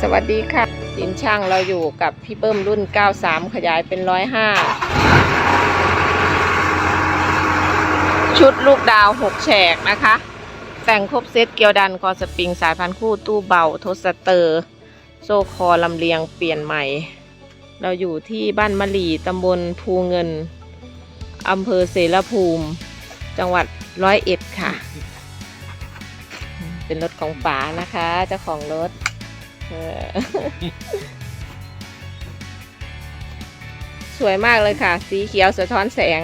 สวัสดีค่ะสินช่างเราอยู่กับพี่เบิ้มรุ่น 93 ขยายเป็น 105 ชุดลูกดาว 6 แฉกนะคะ แต่งครบเซตเกียวดันคอสปริงสายพันธุ์คู่ตู้เบาทสเตอร์ โซ่คอลำเลียงเปลี่ยนใหม่ เราอยู่ที่บ้านมะหลีตำบลภูเงินอำเภอเสรภูมิ จังหวัดร้อยเอ็ดค่ะ เป็นรถของป๋านะคะเจ้าของรถ สวยมากเลยค่ะ สีเขียวสะท้อนแสง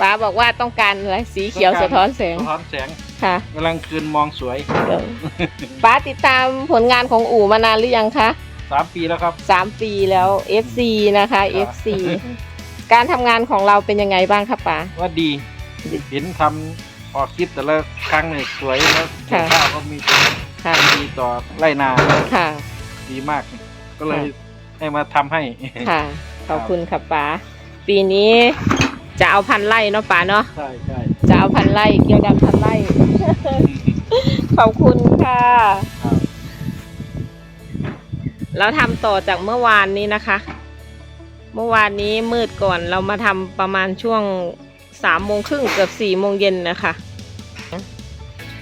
ป๋าบอกว่าต้องการอะไรสีเขียวสะท้อนแสงสะท้อนแสงค่ะกำลังคืนมองสวยเดี๋ยวป๋าติดตามผลงานของอู่มานานหรือยังคะสามปีแล้วครับสามปีแล้ว FC นะคะครับ FC การทำงานของเราเป็นยังไงบ้างคะป๋าว่าดีเห็นทำออกคลิปแต่ละครั้งเนี่ยสวยแล้วค่ะข้าวก็มี ค่ะ ดีต่อไร่นา ค่ะ ดีมากก็เลยให้มาทำให้ ค่ะ ขอบคุณค่ะป๋า ปีนี้จะเอาพันไร่เนาะป๋าเนาะ ใช่ใช่จะเอาพันไร่เกี่ยวดำพันไร่ ขอบคุณค่ะ ครับเราทำต่อจากเมื่อวานนี้นะคะ เมื่อวานนี้มืดก่อนเรามาทำประมาณช่วงสามโมงครึ่งเกือบสี่โมงเย็นนะคะ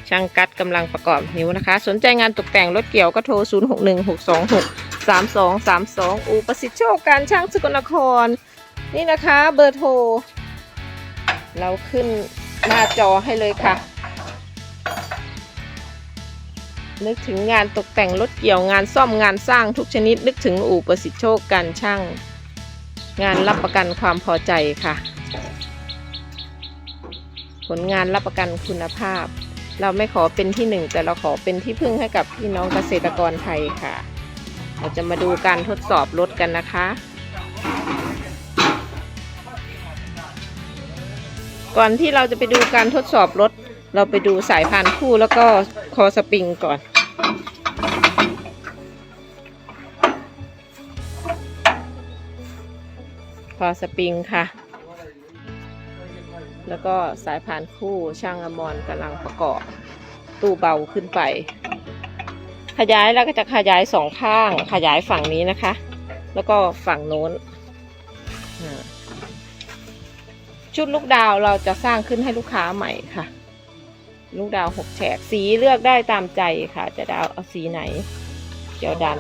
ช่างกัดกำลังประกอบนิ้วนะคะ สนใจงานตกแต่งรถเกี่ยวก็โทร 0 6 1 6 2 6 3 2 3 2 อูประสิทธิ์โชคการช่างสกลนคร นี่นะคะเบอร์โทร เราขึ้นหน้าจอให้เลยค่ะ นึกถึงงานตกแต่งรถเกี่ยวงานซ่อมงานสร้างทุกชนิด นึกถึงอู่ประสิทธิโชคการช่าง งานรับประกันความพอใจค่ะ ผลงานรับประกันคุณภาพ เราไม่ขอเป็นที่หนึ่งแต่เราขอเป็นที่พึ่งให้กับพี่น้องเกษตรกรไทยค่ะ เราจะมาดูการทดสอบรถกันนะคะ ก่อนที่เราจะไปดูการทดสอบรถ เราไปดูสายพานคู่แล้วก็คอสปริงก่อนคอสปริงค่ะ แล้วก็สายพานคู่ช่างอมรกำลังประกอบ ตู้เบาขึ้นไป ขยายแล้วก็จะขยายสองข้าง ขยายฝั่งนี้นะคะ แล้วก็ฝั่งโน้น ชุดลูกดาวเราจะสร้างขึ้นให้ลูกค้าใหม่ค่ะ ลูกดาวหกแฉกสีเลือกได้ตามใจค่ะ จะดาวเอาสีไหน เกี่ยวดัน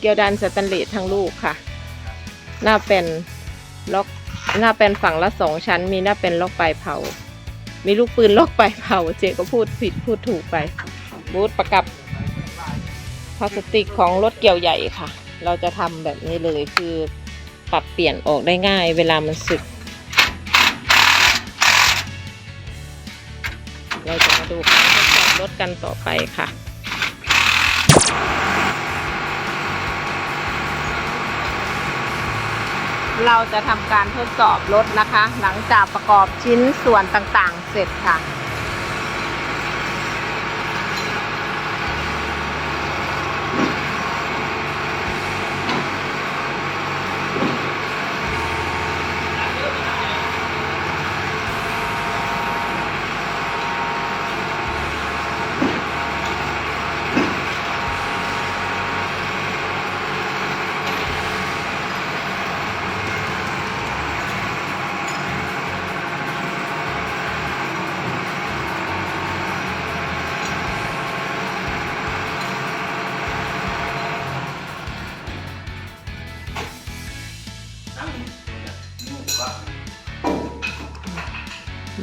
เกี่ยวดันสแตนเลสทั้งลูกค่ะ หน้าเป็นล็อก หน้าเป็นฝั่งละสองชั้น มีหน้าเป็นล็อกปลายเผา มีลูกปืนล็อกปลายเผา เจ๊ก็พูดผิดพูดถูกไป บูธประกับพลาสติกของรถเกี่ยวใหญ่ค่ะ เราจะทำแบบนี้เลยคือปรับเปลี่ยนออกได้ง่าย เวลามันสึก เราจะมาดูการทดสอบรถกันต่อไปค่ะ เราจะทำการทดสอบรถนะคะ หลังจากประกอบชิ้นส่วนต่างๆ เสร็จค่ะ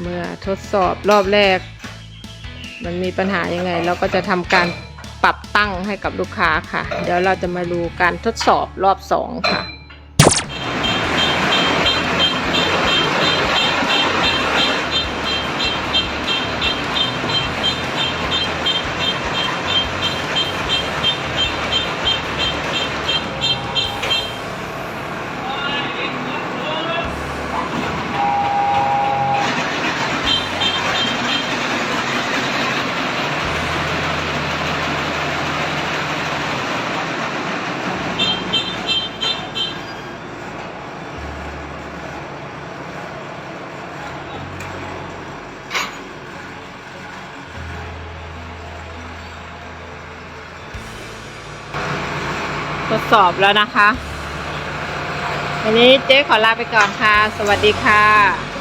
เมื่อทดสอบรอบแรก มันมีปัญหายังไง เราก็จะทำการปรับตั้งให้กับลูกค้าค่ะ เดี๋ยวเราจะมาดูการทดสอบรอบสองค่ะ ทดสอบแล้วนะคะ วันนี้เจ๊ขอลาไปก่อนค่ะ สวัสดีค่ะ